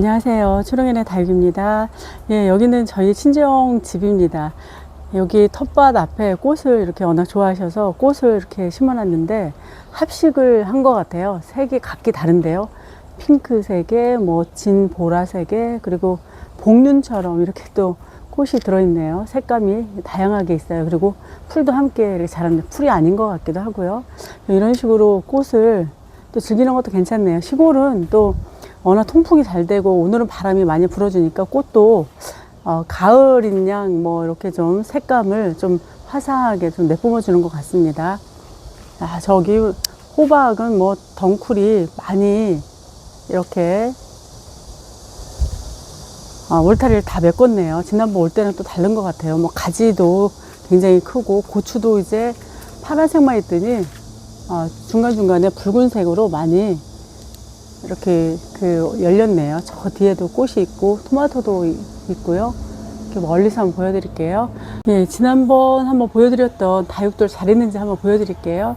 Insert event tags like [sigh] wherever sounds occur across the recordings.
안녕하세요. 초롱이네 다육입니다. 예, 여기는 저희 친정 집입니다. 여기 텃밭 앞에 꽃을 이렇게 워낙 좋아하셔서 꽃을 이렇게 심어놨는데 합식을 한 것 같아요. 색이 각기 다른데요. 핑크색에 뭐 진 보라색에 그리고 복륜처럼 이렇게 또 꽃이 들어있네요. 색감이 다양하게 있어요. 그리고 풀도 함께 이렇게 자랐는데 풀이 아닌 것 같기도 하고요. 이런 식으로 꽃을 또 즐기는 것도 괜찮네요. 시골은 또 워낙 통풍이 잘 되고 오늘은 바람이 많이 불어주니까 꽃도 어, 가을인 양 뭐 이렇게 좀 색감을 좀 화사하게 좀 내뿜어 주는 것 같습니다. 아, 저기 호박은 뭐 덩쿨이 많이 이렇게 아, 울타리를 다 메꿨네요. 지난번 올 때는 또 다른 것 같아요. 뭐 가지도 굉장히 크고 고추도 이제 파란색만 있더니 어, 중간중간에 붉은색으로 많이 이렇게 그 열렸네요. 저 뒤에도 꽃이 있고 토마토도 이- 있고요. 이렇게 멀리서 한번 보여드릴게요. 예, 지난번 한번 보여드렸던 다육돌 잘 있는지 한번 보여드릴게요.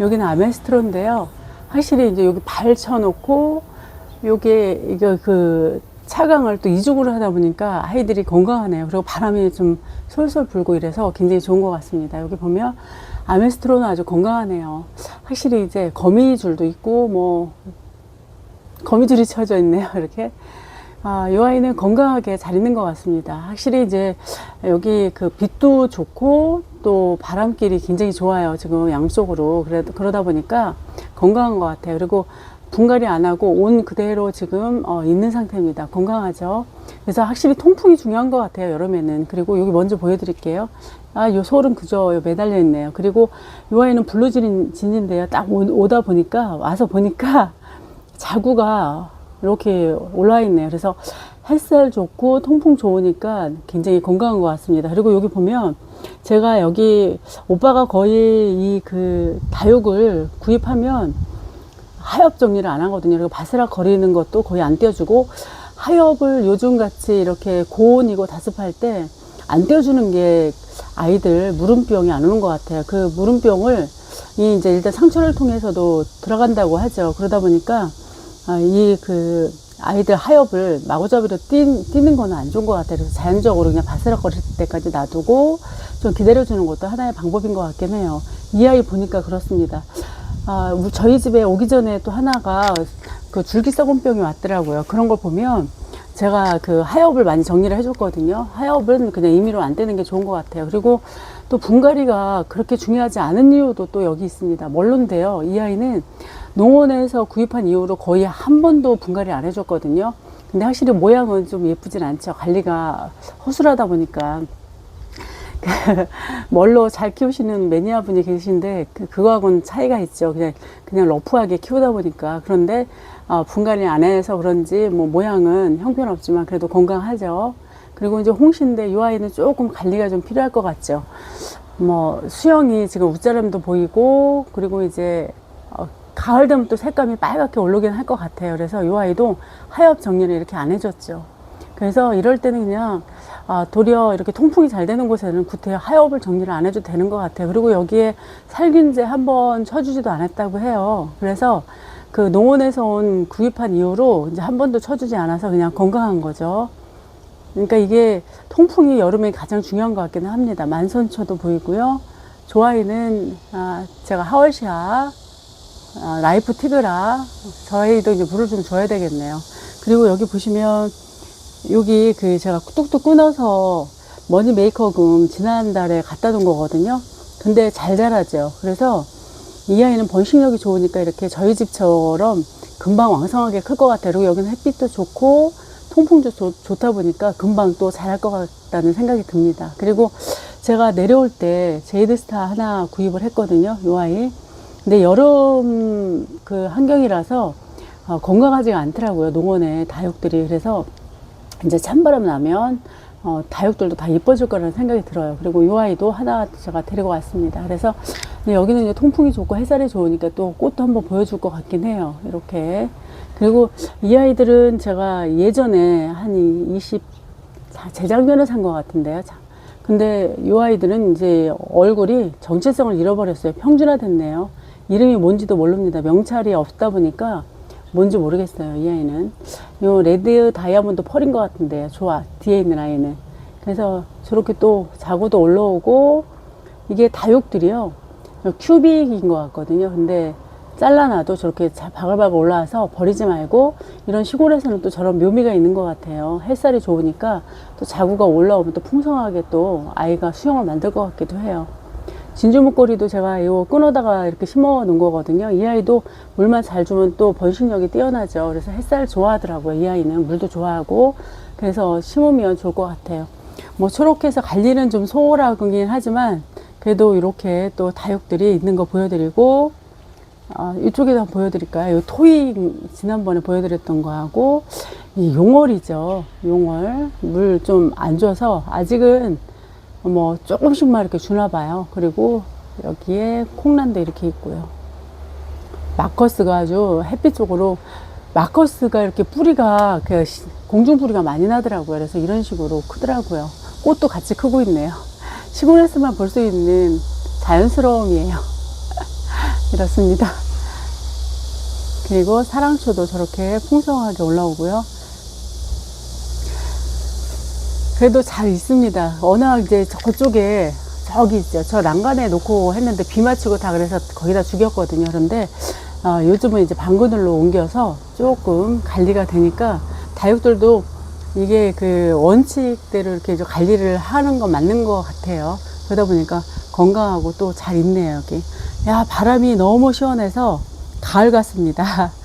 여기는 아메스트로인데요. 확실히 이제 여기 발 쳐놓고 요게 이거 그 차강을 또 이중으로 하다 보니까 아이들이 건강하네요. 그리고 바람이 좀 솔솔 불고 이래서 굉장히 좋은 것 같습니다. 여기 보면 아메스트로는 아주 건강하네요. 확실히 이제 거미줄도 있고 뭐 거미줄이 쳐져 있네요. [laughs] 이렇게. 아, 이 아이는 건강하게 잘 있는 것 같습니다. 확실히 이제 여기 그 빛도 좋고 또 바람길이 굉장히 좋아요. 지금 양쪽으로. 그래, 그러다 보니까 건강한 것 같아요. 그리고 분갈이 안 하고 온 그대로 지금 어, 있는 상태입니다. 건강하죠. 그래서 확실히 통풍이 중요한 것 같아요. 여름에는. 그리고 여기 먼저 보여드릴게요. 아, 요 솔은 그저 매달려 있네요. 그리고 이 아이는 블루진인데요. 딱 오- 오다 보니까 와서 보니까 자구가 이렇게 올라와 있네요. 그래서 햇살 좋고 통풍 좋으니까 굉장히 건강한 것 같습니다. 그리고 여기 보면 제가 여기 오빠가 거의 이 그 다육을 구입하면 하엽 정리를 안 하거든요. 그리고 바스락 거리는 것도 거의 안 떼어주고 하엽을 요즘 같이 이렇게 고온이고 다습할 때 안 떼어주는 게 아이들 무름병이 안 오는 것 같아요. 그이 이제 일단 상처를 통해서도 들어간다고 하죠. 그러다 보니까 아, 이 그 아이들 하엽을 마구잡이로 띄, 띄는 거는 안 좋은 것 같아요. 그래서 자연적으로 그냥 바스락거릴 때까지 놔두고 좀 기다려주는 것도 하나의 방법인 것 같긴 해요. 이 아이 보니까 그렇습니다. 아, 저희 집에 오기 전에 또 하나가 그 줄기썩은병이 왔더라고요. 그런 걸 보면 제가 그 하엽을 많이 정리를 해줬거든요. 하엽은 그냥 임의로 안 떼는 게 좋은 것 같아요. 그리고 또 분갈이가 그렇게 중요하지 않은 이유도 또 여기 있습니다. 물론인데요. 이 아이는 농원에서 구입한 이후로 거의 한 번도 분갈이 안 해줬거든요. 근데 확실히 모양은 좀 예쁘진 않죠. 관리가 허술하다 보니까. [laughs] 멀로 잘 키우시는 매니아 분이 계신데 그, 그거하고는 차이가 있죠. 그냥 그냥 러프하게 키우다 보니까 그런데 어, 분갈이 안 해서 그런지 뭐 모양은 형편없지만 그래도 건강하죠. 그리고 이제 홍시인데 이 아이는 조금 관리가 좀 필요할 것 같죠. 뭐 수영이 지금 웃자람도 보이고 그리고 이제 어, 가을 되면 또 색감이 빨갛게 올라오긴 할 것 같아요. 그래서 이 아이도 하엽 정리를 이렇게 안 해줬죠. 그래서 이럴 때는 그냥 아, 도리어 이렇게 통풍이 잘 되는 곳에는 구태 하엽을 정리를 안 해도 되는 것 같아요. 그리고 여기에 살균제 한 번 쳐주지도 않았다고 해요. 그래서 그 농원에서 온 구입한 이후로 이제 한 번도 쳐주지 않아서 그냥 건강한 거죠. 그러니까 이게 통풍이 여름에 가장 중요한 것 같기는 합니다. 만선초도 보이고요. 좋아이는 아, 제가 하월시아, 아, 라이프 티그라 저희도 이제 물을 좀 줘야 되겠네요. 그리고 여기 보시면 여기 그 제가 뚝뚝 끊어서 머니 메이커금 지난달에 갖다 둔 거거든요. 근데 잘 자라죠. 그래서 이 아이는 번식력이 좋으니까 이렇게 저희 집처럼 금방 왕성하게 클 것 같아요. 그리고 여기는 햇빛도 좋고 통풍도 좋, 좋다 보니까 금방 또 자랄 것 같다는 생각이 듭니다. 그리고 제가 내려올 때 제이드스타 하나 구입을 했거든요. 이 아이. 근데 여름 그 환경이라서 어, 건강하지가 않더라고요. 농원에 다육들이. 그래서 이제 찬바람 나면 어, 다육들도 다 이뻐질 거라는 생각이 들어요. 그리고 이 아이도 하나 제가 데리고 왔습니다. 그래서 여기는 이제 통풍이 좋고 햇살이 좋으니까 또 꽃도 한번 보여줄 것 같긴 해요. 이렇게. 그리고 이 아이들은 제가 예전에 한 20, 자, 재작년에 산 것 같은데요. 자, 근데 이 아이들은 이제 얼굴이 정체성을 잃어버렸어요. 평준화 됐네요. 이름이 뭔지도 모릅니다. 명찰이 없다 보니까 뭔지 모르겠어요. 이 아이는. 요 레드 다이아몬드 펄인 것 같은데 좋아. 뒤에 있는 아이는. 그래서 저렇게 또 자구도 올라오고 이게 다육들이요. 큐빅인 것 같거든요. 근데 잘라놔도 저렇게 자- 바글바글 올라와서 버리지 말고 이런 시골에서는 또 저런 묘미가 있는 것 같아요. 햇살이 좋으니까 또 자구가 올라오면 또 풍성하게 또 아이가 수영을 만들 것 같기도 해요. 진주 목걸이도 제가 이거 끊어다가 이렇게 심어 놓은 거거든요. 이 아이도 물만 잘 주면 또 번식력이 뛰어나죠. 그래서 햇살 좋아하더라고요. 이 아이는 물도 좋아하고 그래서 심으면 좋을 것 같아요. 뭐 초록 해 서 관리는 좀 소홀하긴 하지만 그래도 이렇게 또 다육들이 있는 거 보여드리고 아, 이쪽에도 한번 보여드릴까요? 이 토익 지난번에 보여드렸던 거하고 이 용월이죠. 용월 물 좀 안 줘서 아직은 뭐 조금씩만 이렇게 주나 봐요. 그리고 여기에 콩란도 이렇게 있고요. 마커스가 아주 햇빛 쪽으로 마커스가 이렇게 뿌리가 그 시- 공중 뿌리가 많이 나더라고요. 그래서 이런 식으로 크더라고요. 꽃도 같이 크고 있네요. 시골에서만 볼 수 있는 자연스러움이에요. [laughs] 이렇습니다. 그리고 사랑초도 저렇게 풍성하게 올라오고요. 그래도 잘 있습니다. 워낙 이제 저쪽에 저기 있죠. 저 난간에 놓고 했는데 비 맞추고 다 그래서 거기다 죽였거든요. 그런데 어, 요즘은 이제 방그늘로 옮겨서 조금 관리가 되니까 다육들도 이게 그 원칙대로 이렇게 좀 관리를 하는 건 맞는 것 같아요. 그러다 보니까 건강하고 또 잘 있네요, 여기. 야, 바람이 너무 시원해서 가을 같습니다. [laughs]